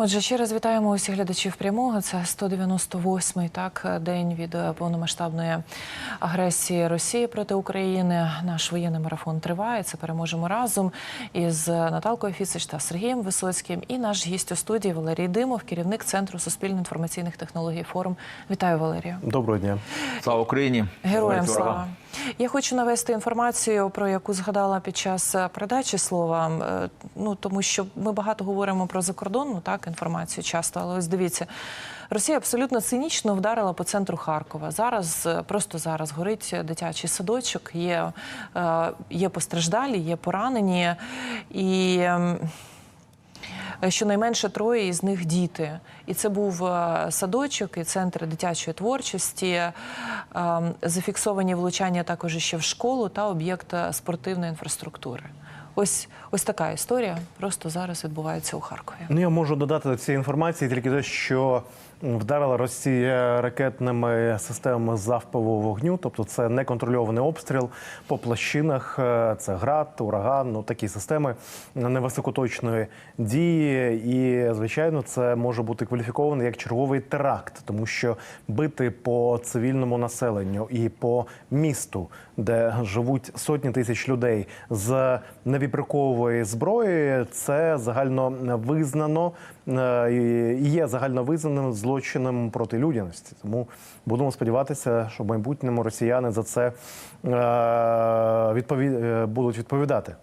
Отже, ще раз вітаємо усіх глядачів прямого. Це 198-й так день від е, повномасштабної агресії Росії проти України. Наш воєнний марафон триває. Це переможемо разом із Наталкою Фіцич та Сергієм Висоцьким. І наш гість у студії Валерій Димов, керівник центру суспільно-інформаційних технологій. Форум. Вітаю, Валерію. Доброго дня. Слава Україні! Героям Слава! слава. Я хочу навести інформацію, про яку згадала під час е, передачі слова. Е, Ну тому що ми багато говоримо про закордонну так інформацію часто, але ось дивіться. Росія абсолютно цинічно вдарила по центру Харкова. Зараз е, просто зараз горить дитячий садочок. Є, є постраждалі, є поранені і. Ем, Щонайменше троє із них діти. І це був е, садочок і центр дитячої творчості. Е, Зафіксовані влучання також ще в школу та об'єкт е, спортивної інфраструктури. Ось ось така історія просто зараз відбувається у Харкові. Ну я можу додати до цієї інформації тільки те, що вдарила Росія ракетними системами залпового вогню, тобто це неконтрольований обстріл по площинах. Е, Це град, ураган, ну такі системи невисокоточної дії. І звичайно, це може бути кваліфіковано як черговий теракт, тому що бити по цивільному населенню і по місту, де живуть сотні тисяч людей з невібрикової зброї, це загально визнано е, і є загально визнаним злочином проти людяності. Тому будемо сподіватися, що в майбутньому росіяни за це е, відпові... е, будуть відповідати.